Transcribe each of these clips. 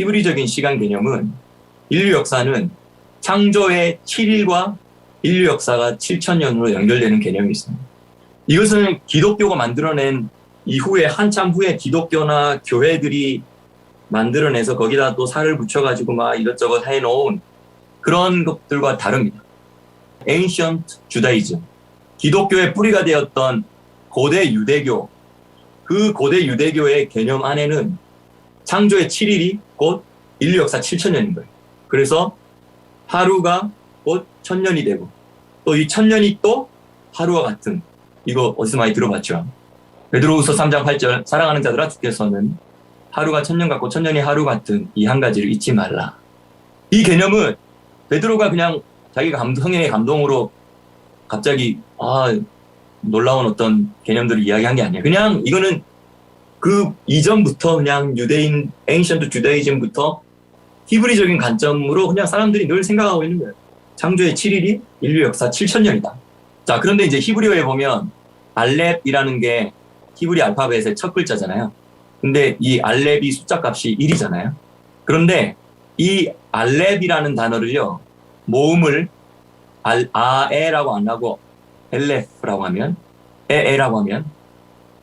히브리적인 시간 개념은 인류 역사는 창조의 7일과 인류 역사가 7천년으로 연결되는 개념이 있습니다. 이것은 기독교가 만들어낸 이후에 한참 후에 기독교나 교회들이 만들어내서 거기다 또 살을 붙여가지고 막 이것저것 해놓은 그런 것들과 다릅니다. Ancient Judaism, 기독교의 뿌리가 되었던 고대 유대교, 그 고대 유대교의 개념 안에는 창조의 7일이 곧 인류 역사 7천년인 거예요. 그래서 하루가 곧 천년이 되고 또 이 천년이 또 하루와 같은 이거 어디서 많이 들어봤죠? 베드로후서 3장 8절 사랑하는 자들아 주께서는 하루가 천년 같고 천년이 하루 같은 이 한 가지를 잊지 말라. 이 개념은 베드로가 그냥 자기가 감동, 성령의 감동으로 갑자기 아 놀라운 어떤 개념들을 이야기한 게 아니에요. 그냥 이거는 그 이전부터 그냥 유대인 에인션트 주다이즘부터 히브리적인 관점으로 그냥 사람들이 늘 생각하고 있는 거예요. 창조의 7일이 인류 역사 7천년이다. 자, 그런데 이제 히브리어에 보면 알렙이라는 게 히브리 알파벳의 첫 글자잖아요. 근데 이 알렙이 숫자 값이 1이잖아요. 그런데 이 알렙이라는 단어를요, 모음을 알, 아에라고 안 하고 엘레프라고 하면, 에에라고 하면,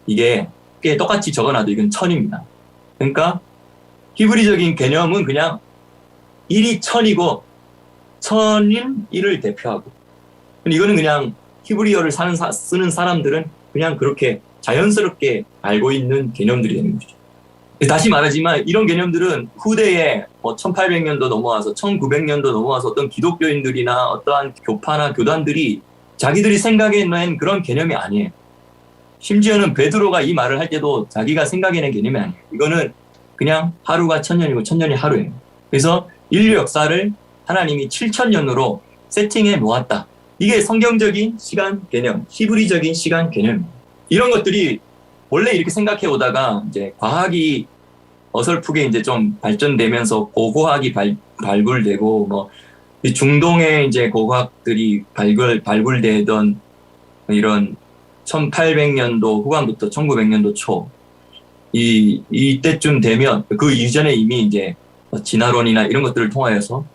이게 꽤 똑같이 적어놔도 이건 천입니다. 그러니까 히브리적인 개념은 그냥 1이 천이고 천인 1을 대표하고 이거는 그냥 히브리어를 사는 사, 쓰는 사람들은 그냥 그렇게 자연스럽게 알고 있는 개념들이 되는 거죠. 다시 말하지만 이런 개념들은 후대에 뭐 1800년도 넘어와서 1900년도 넘어와서 어떤 기독교인들이나 어떠한 교파나 교단들이 자기들이 생각해낸 그런 개념이 아니에요. 심지어는 베드로가 이 말을 할 때도 자기가 생각해낸 개념이 아니에요. 이거는 그냥 하루가 천년이고 천년이 하루예요. 그래서 인류 역사를 하나님이 7천년으로 세팅해 놓았다. 이게 성경적인 시간 개념, 히브리적인 시간 개념. 이런 것들이 원래 이렇게 생각해 오다가 이제 과학이 어설프게 이제 좀 발전되면서 고고학이 발, 발굴되고 뭐 중동의 이제 고고학들이 발굴 발굴되던 이런 1800년도 후반부터 1900년도 초 이, 이때쯤 되면 그 이전에 이미 이제 진화론이나 이런 것들을 통하여서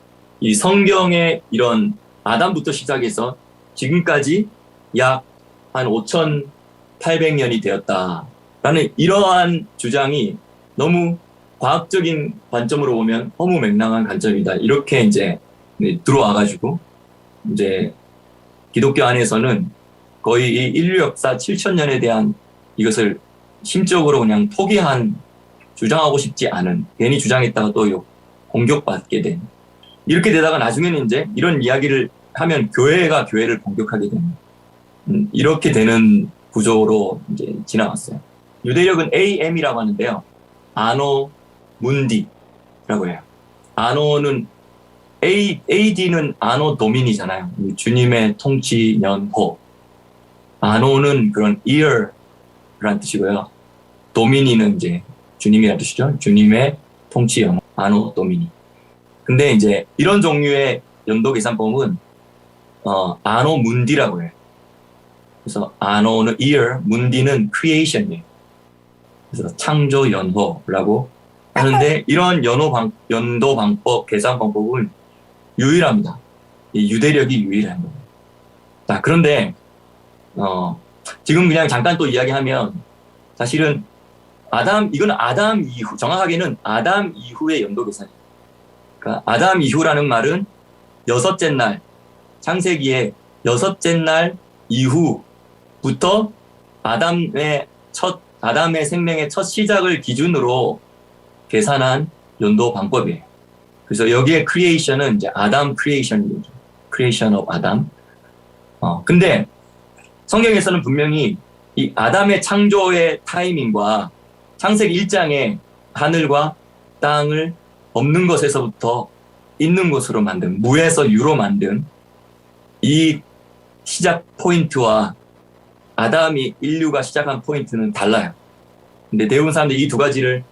이 성경의 이런 아담부터 시작해서 지금까지 약 한 5,800년이 되었다라는 이러한 주장이 너무 과학적인 관점으로 보면 허무맹랑한 관점이다. 이렇게 이제 네, 들어와가지고 이제 기독교 안에서는 거의 이 인류 역사 7천 년에 대한 이것을 심적으로 그냥 포기한 주장하고 싶지 않은 괜히 주장했다가 또 공격받게 된 이렇게 되다가 나중에는 이제 이런 이야기를 하면 교회가 교회를 공격하게 되는 음, 이렇게 되는 구조로 이제 지나갔어요. 유대력은 AM이라고 하는데요. 아노 문디라고 해요. 아노는 A, AD는 아노 도민이잖아요. 주님의 통치 연호. 아노는 그런 ear란 뜻이고요. 도미니는 이제 주님이라는 뜻이죠. 주님의 통치 연호. 아노 도미니. 근데 이제 이런 종류의 연도 계산법은 어, 아노 문디라고 해요. 그래서 아노는 year, 문디는 creation이에요. 그래서 창조 연호라고 하는데 이런 연호 방, 연도 방법, 계산 방법은 유일합니다. 이 유대력이 유일한 거예요. 자, 그런데 어, 지금 그냥 잠깐 또 이야기하면 사실은 아담 이건 아담 이후 정확하게는 아담 이후의 연도 계산이에요. 그러니까 아담 이후라는 말은 여섯째 날 창세기의 여섯째 날 이후부터 아담의 첫 아담의 생명의 첫 시작을 기준으로 계산한 연도 방법이에요. 그래서 여기에 크리에이션은 이제 아담 크리에이션이죠. 크리에이션 오브 아담. 어, 근데 성경에서는 분명히 이 아담의 창조의 타이밍과 창세기 1장의 하늘과 땅을 없는 것에서부터 있는 것으로 만든 무에서 유로 만든 이 시작 포인트와 아담이 인류가 시작한 포인트는 달라요. 근데 대부분 사람들이 이 두 가지를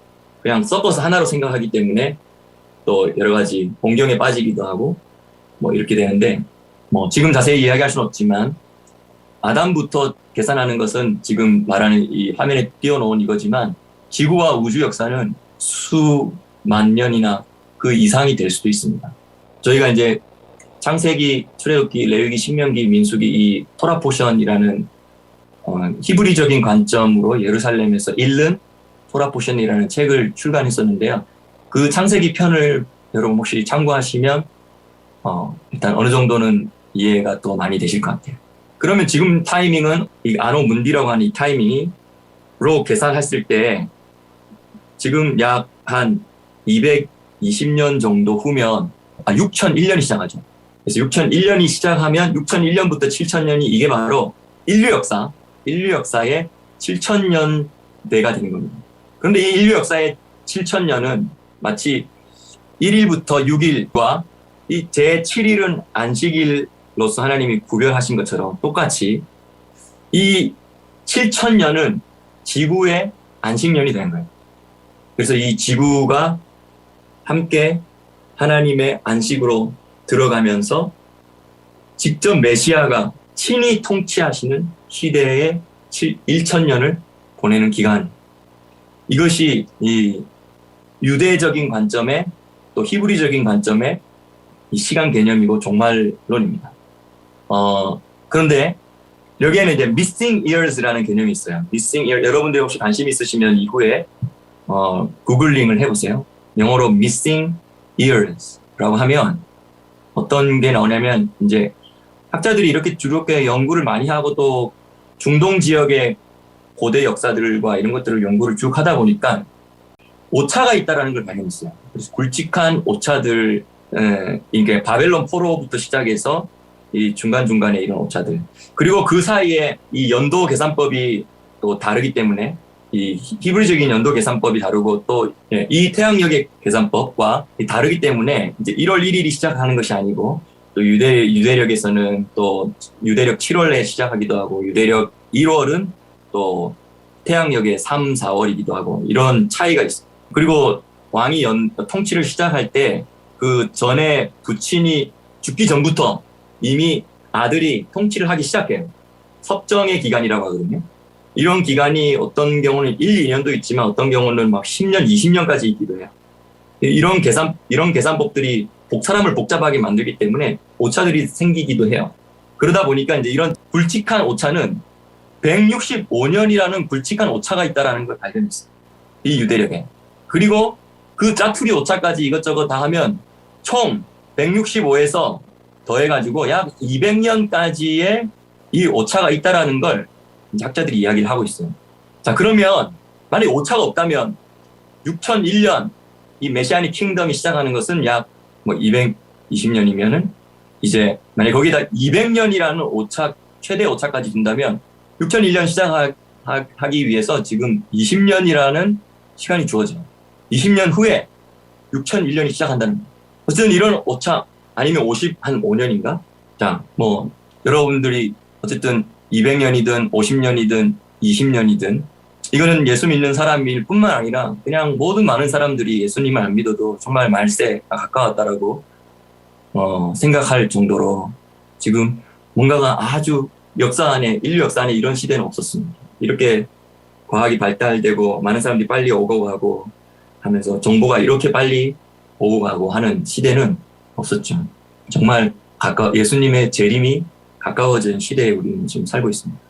그냥 섞어서 하나로 생각하기 때문에 또 여러 가지 공경에 빠지기도 하고 뭐 이렇게 되는데 뭐 지금 자세히 이야기할 수는 없지만 아담부터 계산하는 것은 지금 말하는 이 화면에 띄워놓은 이거지만 지구와 우주 역사는 수만 년이나 그 이상이 될 수도 있습니다. 저희가 이제 창세기, 출애굽기, 레위기, 신명기, 민수기 이 토라 포션이라는 어, 히브리적인 관점으로 예루살렘에서 읽는 토라 포션이라는 책을 출간했었는데요. 그 창세기 편을 여러분 혹시 참고하시면 어, 일단 어느 정도는 이해가 또 많이 되실 것 같아요. 그러면 지금 타이밍은 이 아노 문디라고 하는 이 타이밍이 로 계산했을 때 지금 약 한 220년 정도 후면 아 6001년이 시작하죠. 그래서 6001년이 시작하면 6001년부터 7000년이 이게 바로 인류 역사, 인류 역사의 7000년대가 되는 겁니다. 그런데 이 인류 역사의 7000년은 마치 1일부터 6일과 이 제7일은 안식일 로서 하나님이 구별하신 것처럼 똑같이 이 7000년은 지구의 안식년이 되는 거예요. 그래서 이 지구가 함께 하나님의 안식으로 들어가면서 직접 메시아가 친히 통치하시는 시대의 1천년을 보내는 기간. 이것이 이 유대적인 관점에 또 히브리적인 관점에 이 시간 개념이고 종말론입니다. 어, 그런데 여기에는 이제 missing years라는 개념이 있어요. missing year. 여러분들 혹시 관심 있으시면 이후에 어, 구글링을 해보세요. 영어로 missing years라고 하면 어떤 게 나오냐면 이제 학자들이 이렇게 주롭게 연구를 많이 하고 또 중동 지역의 고대 역사들과 이런 것들을 연구를 쭉 하다 보니까 오차가 있다라는 걸 발견했어요. 그래서 굵직한 오차들, 에, 이게 바벨론 포로부터 시작해서 이 중간중간에 이런 오차들. 그리고 그 사이에 이 연도 계산법이 또 다르기 때문에 이 히브리적인 연도 계산법이 다르고 또 이 태양력의 계산법과 다르기 때문에 이제 1월 1일이 시작하는 것이 아니고 또 유대 유대력에서는 또 유대력 7월에 시작하기도 하고 유대력 1월은 또 태양력의 3, 4월이기도 하고 이런 차이가 있어요. 그리고 왕이 연, 통치를 시작할 때 그 전에 부친이 죽기 전부터 이미 아들이 통치를 하기 시작해요. 섭정의 기간이라고 하거든요. 이런 기간이 어떤 경우는 1, 2년도 있지만 어떤 경우는 막 10년, 20년까지 있기도 해요. 이런 계산, 이런 계산법들이 복, 사람을 복잡하게 만들기 때문에 오차들이 생기기도 해요. 그러다 보니까 이제 이런 굵직한 오차는 165년이라는 굵직한 오차가 있다라는 걸 발견했어요. 이 유대력에. 그리고 그 짜투리 오차까지 이것저것 다 하면 총 165에서 더해가지고 약 200년까지의 이 오차가 있다라는 걸 학자들이 이야기를 하고 있어요. 자, 그러면 만약에 오차가 없다면 6001년 이 메시아닉 킹덤이 시작하는 것은 약 뭐 220년이면은 이제 만약에 거기다 200년이라는 오차 최대 오차까지 둔다면 6001년 시작하기 위해서 지금 20년이라는 시간이 주어져요. 20년 후에 6001년이 시작한다는 거예요. 어쨌든 이런 오차 아니면 50, 한 5년인가? 자, 뭐, 여러분들이 어쨌든 200년이든 50년이든 20년이든 이거는 예수 믿는 사람일 뿐만 아니라 그냥 모든 많은 사람들이 예수님을 안 믿어도 정말 말세가 가까웠다라고 어, 생각할 정도로 지금 뭔가가 아주 역사 안에 인류 역사 안에 이런 시대는 없었습니다. 이렇게 과학이 발달되고 많은 사람들이 빨리 오고 가고 하면서 정보가 이렇게 빨리 오고 가고 하는 시대는 없었죠. 정말 가까 예수님의 재림이 가까워진 시대에 우리는 지금 살고 있습니다.